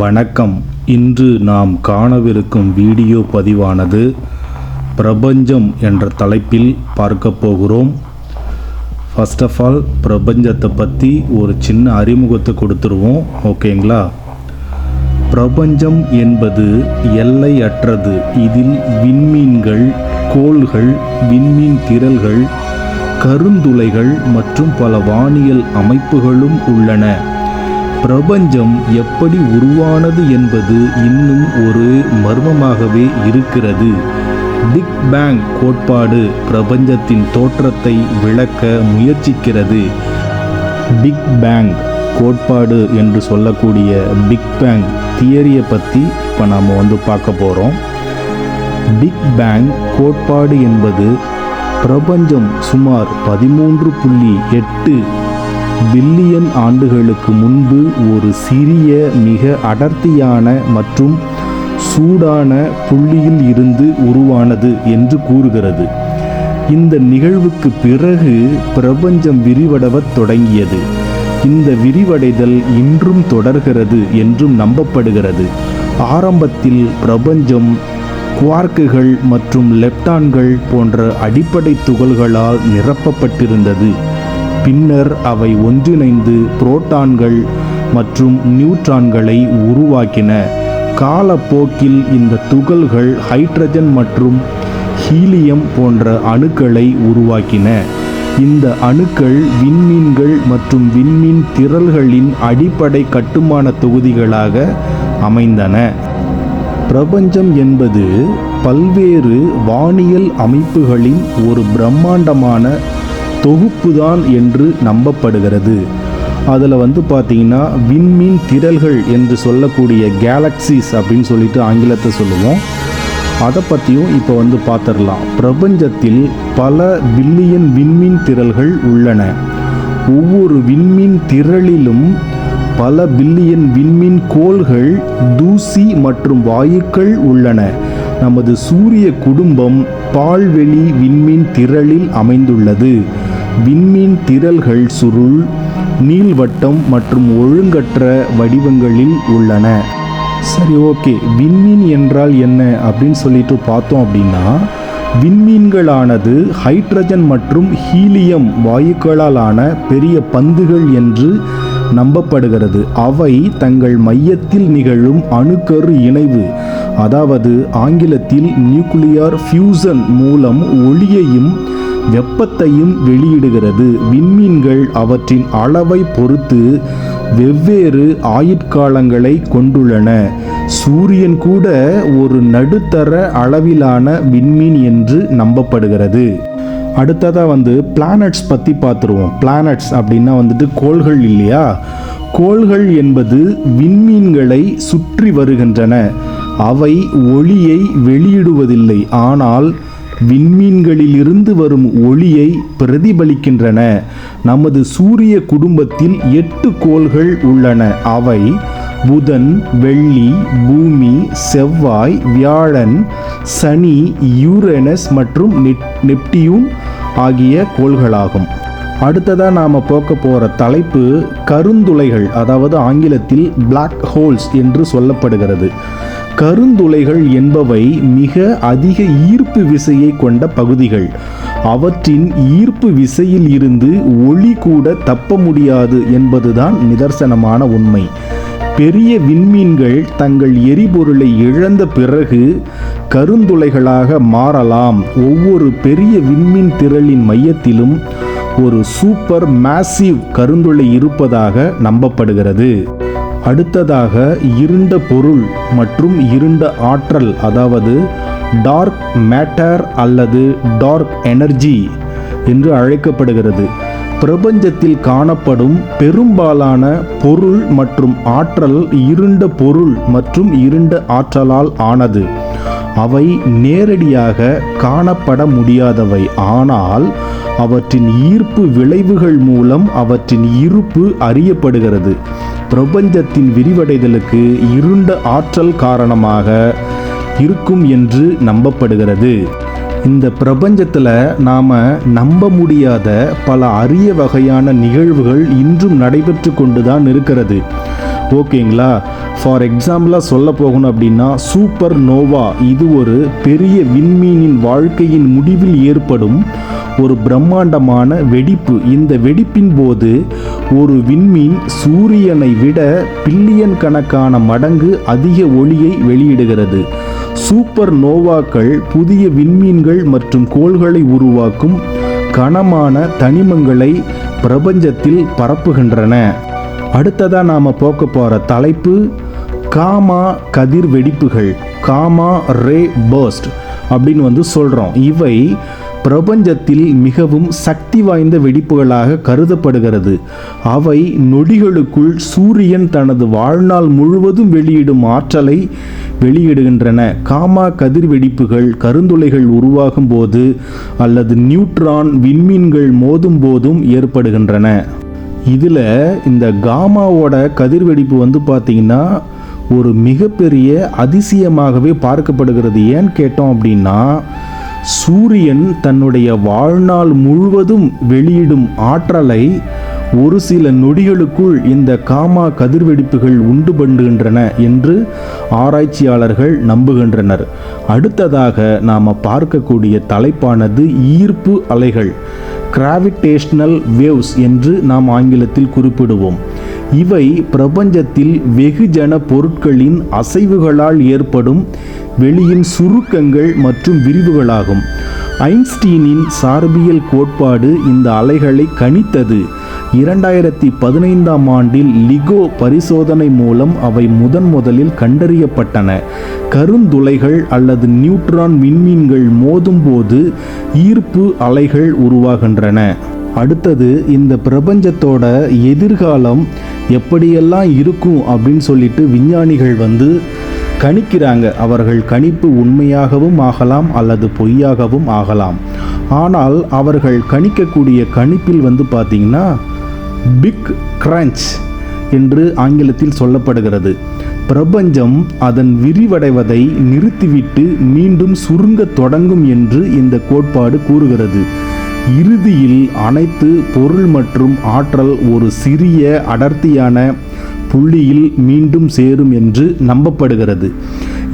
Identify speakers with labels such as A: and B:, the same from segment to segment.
A: வணக்கம். இன்று நாம் காணவிருக்கும் வீடியோ பதிவானது பிரபஞ்சம் என்ற தலைப்பில் பார்க்க போகிறோம். ஃபர்ஸ்ட் ஆஃப் ஆல் பிரபஞ்சத்தை பற்றி ஒரு சின்ன அறிமுகத்தை கொடுத்துருவோம். ஓகேங்களா பிரபஞ்சம் என்பது எல்லையற்றது. இதில் விண்மீன்கள் கோள்கள் விண்மீன் திரள்கள் கருந்துளைகள் மற்றும் பல வானியல் அமைப்புகளும் உள்ளன. பிரபஞ்சம் எப்படி உருவானது என்பது இன்னும் ஒரு மர்மமாகவே இருக்கிறது. பிக் பேங் கோட்பாடு பிரபஞ்சத்தின் தோற்றத்தை விளக்க முயற்சிக்கிறது. பிக் பேங் கோட்பாடு என்று சொல்லக்கூடிய பிக் பேங் தியரியை பற்றி இப்போ நாம் வந்து பார்க்க போகிறோம் பிக் பேங் கோட்பாடு என்பது பிரபஞ்சம் சுமார் பதிமூன்று புள்ளி எட்டு பில்லியன் ஆண்டுகளுக்கு முன்பு ஒரு சிறிய மிக அடர்த்தியான மற்றும் சூடான புள்ளியில் இருந்து உருவானது என்று கூறுகிறது. இந்த நிகழ்வுக்கு பிறகு பிரபஞ்சம் விரிவடவத் தொடங்கியது. இந்த விரிவடைதல் இன்றும் தொடர்கிறது என்றும் நம்பப்படுகிறது. ஆரம்பத்தில் பிரபஞ்சம் குவார்க்குகள் மற்றும் லெப்டான்கள் போன்ற அடிப்படை துகள்களால் நிரப்பப்பட்டிருந்தது. பின்னர் அவை ஒன்றிணைந்து புரோட்டான்கள் மற்றும் நியூட்ரான்களை உருவாக்கின. காலப்போக்கில் இந்த துகள்கள் ஹைட்ரஜன் மற்றும் ஹீலியம் போன்ற அணுக்களை உருவாக்கின. இந்த அணுக்கள் விண்மீன்கள் மற்றும் விண்மீன் திரள்களின் அடிப்படை கட்டுமான தொகுதிகளாக அமைந்தன. பிரபஞ்சம் என்பது பல்வேறு வானியல் அமைப்புகளின் ஒரு பிரம்மாண்டமான தொகுப்புதான் என்று நம்பப்படுகிறது. அதில் வந்து பார்த்தீங்கன்னா விண்மீன் திரள்கள் என்று சொல்லக்கூடிய கேலக்சிஸ் அப்படின்னு சொல்லிட்டு ஆங்கிலத்தை சொல்லுவோம். அதை பற்றியும் இப்போ வந்து பார்த்துடலாம் பிரபஞ்சத்தில் பல பில்லியன் விண்மீன் திரள்கள் உள்ளன. ஒவ்வொரு விண்மீன் திரளிலும் பல பில்லியன் விண்மீன் கோள்கள் தூசி மற்றும் வாயுக்கள் உள்ளன. நமது சூரிய குடும்பம் பால்வெளி விண்மீன் திரளில் அமைந்துள்ளது. விண்மீன் திரள்கள் சுருள் நீள்வட்டம் மற்றும் ஒழுங்கற்ற வடிவங்களில் உள்ளன. சரி ஓகே. விண்மீன் என்றால் என்ன அப்படின்னு சொல்லிட்டு பார்த்தோம் அப்படின்னா விண்மீன்களானது ஹைட்ரஜன் மற்றும் ஹீலியம் வாயுக்களாலான பெரிய பந்துகள் என்று நம்பப்படுகிறது. அவை தங்கள் மையத்தில் நிகழும் அணுக்கரு இணைவு அதாவது ஆங்கிலத்தில் நியூக்ளியர் ஃபியூசன் மூலம் ஒளியையும் வெப்பத்தையும் வெளியிடுகிறது. விண்மீன்கள் அவற்றின் அளவை பொறுத்து வெவ்வேறு ஆயுட்காலங்களை கொண்டுள்ளன. சூரியன் கூட ஒரு நடுத்தர அளவிலான விண்மீன் என்று நம்பப்படுகிறது. அடுத்ததாக வந்து பிளானட்ஸ் பற்றி பார்த்துருவோம். பிளானட்ஸ் அப்படின்னா வந்துட்டு கோள்கள் இல்லையா? கோள்கள் என்பது விண்மீன்களை சுற்றி வருகின்றன. அவை ஒளியை வெளியிடுவதில்லை. ஆனால் விண்மீன்களிலிருந்து வரும் ஒளியை பிரதிபலிக்கின்றன. நமது சூரிய குடும்பத்தில் எட்டு கோள்கள் உள்ளன. அவை புதன் வெள்ளி பூமி செவ்வாய் வியாழன் சனி யூரேனஸ் மற்றும் நெப்டியூன் ஆகிய கோள்களாகும். அடுத்ததாக நாம் போக்க போகிற தலைப்பு கருந்துளைகள் அதாவது ஆங்கிலத்தில் பிளாக் ஹோல்ஸ் என்று சொல்லப்படுகிறது. கருந்துளைகள் என்பவை மிக அதிக ஈர்ப்பு விசையை கொண்ட பகுதிகள். அவற்றின் ஈர்ப்பு விசையில் இருந்து ஒளி கூட தப்ப முடியாது என்பதுதான் நிதர்சனமான உண்மை. பெரிய விண்மீன்கள் தங்கள் எரிபொருளை இழந்த பிறகு கருந்துளைகளாக மாறலாம். ஒவ்வொரு பெரிய விண்மீன் திரளின் மையத்திலும் ஒரு சூப்பர் மேசிவ் கருந்துளை இருப்பதாக நம்பப்படுகிறது. அடுத்ததாக இருண்ட பொருள் மற்றும் இருண்ட ஆற்றல் அதாவது டார்க் மேட்டர் அல்லது டார்க் எனர்ஜி என்று அழைக்கப்படுகிறது. பிரபஞ்சத்தில் காணப்படும் பெரும்பாலான பொருள் மற்றும் ஆற்றல் இருண்ட பொருள் மற்றும் இருண்ட ஆற்றலால் ஆனது. அவை நேரடியாக காணப்பட முடியாதவை. ஆனால் அவற்றின் ஈர்ப்பு விளைவுகள் மூலம் அவற்றின் இருப்பு அறியப்படுகிறது. பிரபஞ்சத்தின் விரிவடைதலுக்கு இருண்ட ஆற்றல் காரணமாக இருக்கும் என்று நம்பப்படுகிறது. இந்த பிரபஞ்சத்தில் நாம் நம்ப முடியாத பல அரிய வகையான நிகழ்வுகள் இன்றும் நடைபெற்று கொண்டு தான் இருக்கிறது. ஓகேங்களா? ஃபார் எக்ஸாம்பிளாக சொல்ல போகணும் அப்படின்னா சூப்பர் நோவா இது ஒரு பெரிய விண்மீனின் வாழ்க்கையின் முடிவில் ஏற்படும் ஒரு பிரம்மாண்டமான வெடிப்பு. இந்த வெடிப்பின் போது ஒரு விண்மீன் சூரியனை விட பில்லியன் கணக்கான மடங்கு அதிக ஒளியை வெளியிடுகிறது. சூப்பர் நோவாக்கள் புதிய விண்மீன்கள் மற்றும் கோள்களை உருவாக்கும் கனமான தனிமங்களை பிரபஞ்சத்தில் பரப்புகின்றன. அடுத்ததாக நாம் போக்க போகிற தலைப்பு காமா கதிர் வெடிப்புகள் காமா ரே பர்ஸ்ட் அப்படின்னு வந்து சொல்கிறோம் இவை பிரபஞ்சத்தில் மிகவும் சக்தி வாய்ந்த வெடிப்புகளாக கருதப்படுகிறது. அவை நொடிகளுக்குள் சூரியன் தனது வாழ்நாள் முழுவதும் வெளியிடும் ஆற்றலை வெளியிடுகின்றன. காமா கதிர் வெடிப்புகள் கருந்துளைகள் உருவாகும் போது அல்லது நியூட்ரான் விண்மீன்கள் மோதும் போதும் ஏற்படுகின்றன. இதில் இந்த காமாவோட கதிர்வெடிப்பு வந்து பார்த்திங்கன்னா ஒரு மிகப்பெரிய அதிசயமாகவே பார்க்கப்படுகிறது. ஏன்னு கேட்டோம் அப்படின்னா சூரியன் தன்னுடைய வாழ்நாள் முழுவதும் வெளியிடும் ஆற்றலை ஒரு சில நொடிகளுக்குள் இந்த காமா கதிர்வெடிப்புகள் உண்டு பண்ணுகின்றன என்று ஆராய்ச்சியாளர்கள் நம்புகின்றனர். அடுத்ததாக நாம் பார்க்கக்கூடிய தலைப்பானது ஈர்ப்பு அலைகள் கிராவிடேஷனல் வேவ்ஸ் என்று நாம் ஆங்கிலத்தில் குறிப்பிடுவோம். இவை பிரபஞ்சத்தில் வெகுஜன பொருட்களின் அசைவுகளால் ஏற்படும் வெளியின் சுருக்கங்கள் மற்றும் விரிவுகளாகும். ஐன்ஸ்டீனின் சார்பியல் கோட்பாடு இந்த அலைகளை கணித்தது. இரண்டாயிரத்தி பதினைந்தாம் ஆண்டில் லிகோ பரிசோதனை மூலம் அவை முதன் முதலில் கண்டறியப்பட்டன. கருந்துளைகள் அல்லது நியூட்ரான் விண்மீன்கள் மோதும்போது ஈர்ப்பு அலைகள் உருவாகின்றன. அடுத்தது இந்த பிரபஞ்சத்தோட எதிர்காலம் எப்படியெல்லாம் இருக்கும் அப்படின்னு சொல்லிட்டு விஞ்ஞானிகள் வந்து கணிக்கிறாங்க. அவர்கள் கணிப்பு உண்மையாகவும் ஆகலாம் அல்லது பொய்யாகவும் ஆகலாம். ஆனால் அவர்கள் கணிக்கக்கூடிய கணிப்பில் வந்து பார்த்தீங்கன்னா பிக் கிரன்ச் என்று ஆங்கிலத்தில் சொல்லப்படுகிறது. பிரபஞ்சம் அதன் விரிவடைவதை நிறுத்திவிட்டு மீண்டும் சுருங்கத் தொடங்கும் என்று இந்த கோட்பாடு கூறுகிறது. இறுதியில் அனைத்து பொருள் மற்றும் ஆற்றல் ஒரு சிறிய அடர்த்தியான புள்ளியில் மீண்டும் சேரும் என்று நம்பப்படுகிறது.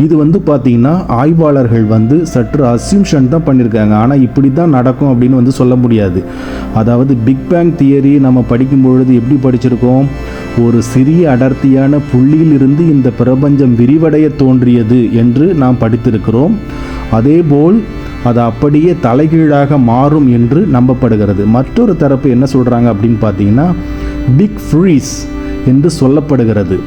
A: இது வந்து பார்த்திங்கன்னா ஆய்வாளர்கள் வந்து சற்று அசியூம்ஷன் தான் பண்ணியிருக்காங்க ஆனால் இப்படி தான் நடக்கும் அப்படின்னு வந்து சொல்ல முடியாது. அதாவது பிக் பேங் தியரி நம்ம படிக்கும் பொழுது எப்படி படிச்சிருக்கோம்? ஒரு சிறிய அடர்த்தியான புள்ளியிலிருந்து இந்த பிரபஞ்சம் விரிவடைய தோன்றியது என்று நாம் படித்திருக்கிறோம். அதேபோல் அது அப்படியே தலைகீழாக மாறும் என்று நம்பப்படுகிறது. மற்றொரு தரப்பு என்ன சொல்கிறாங்க அப்படின்னு பார்த்தீங்கன்னா பிக் ஃப்ரீஸ் என்று சொல்லப்படுகிறது.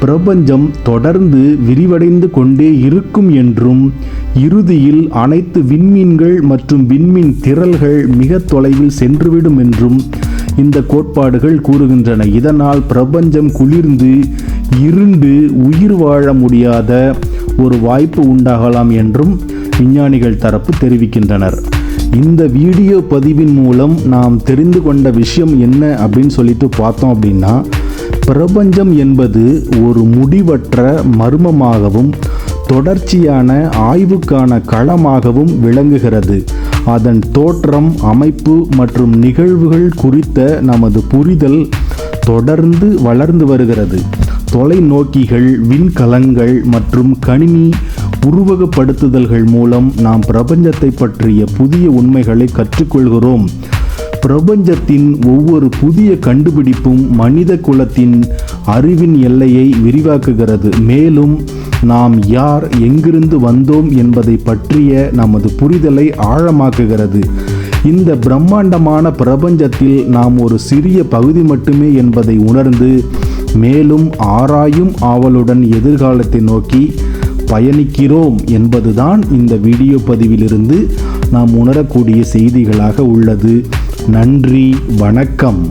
A: பிரபஞ்சம் தொடர்ந்து விரிவடைந்து கொண்டே இருக்கும் என்றும் இறுதியில் அனைத்து விண்மீன்கள் மற்றும் விண்மீன் திரள்கள் மிக தொலைவில் சென்றுவிடும் என்றும் இந்த கோட்பாடுகள் கூறுகின்றன. இதனால் பிரபஞ்சம் குளிர்ந்து இருண்டு உயிர் வாழ முடியாத ஒரு வாய்ப்பு உண்டாகலாம் என்றும் விஞ்ஞானிகள் தரப்பு தெரிவிக்கின்றனர். இந்த வீடியோ பதிவின் மூலம் நாம் தெரிந்து கொண்ட விஷயம் என்ன அப்படின்னு சொல்லிட்டு பார்த்தோம் அப்படின்னா பிரபஞ்சம் என்பது ஒரு முடிவற்ற மர்மமாகவும் தொடர்ச்சியான ஆய்வுக்கான களமாகவும் விளங்குகிறது. அதன் தோற்றம் அமைப்பு மற்றும் நிகழ்வுகள் குறித்த நமது புரிதல் தொடர்ந்து வளர்ந்து வருகிறது. தொலைநோக்கிகள் விண்கலங்கள் மற்றும் கணினி உருவகப்படுத்துதல்கள் மூலம் நாம் பிரபஞ்சத்தை பற்றிய புதிய உண்மைகளை கற்றுக்கொள்கிறோம். பிரபஞ்சத்தின் ஒவ்வொரு புதிய கண்டுபிடிப்பும் மனித குலத்தின் அறிவின் எல்லையை விரிவாக்குகிறது. மேலும் நாம் யார் எங்கிருந்து வந்தோம் என்பதை பற்றிய நமது புரிதலை ஆழமாக்குகிறது. இந்த பிரம்மாண்டமான பிரபஞ்சத்தில் நாம் ஒரு சிறிய பகுதி மட்டுமே என்பதை உணர்ந்து மேலும் ஆராயும் ஆவலுடன் எதிர்காலத்தை நோக்கி பயணிக்கிறோம் என்பதுதான் இந்த வீடியோ பதிவிலிருந்து நாம் உணரக்கூடிய செய்திகளாக உள்ளது. நன்றி வணக்கம்.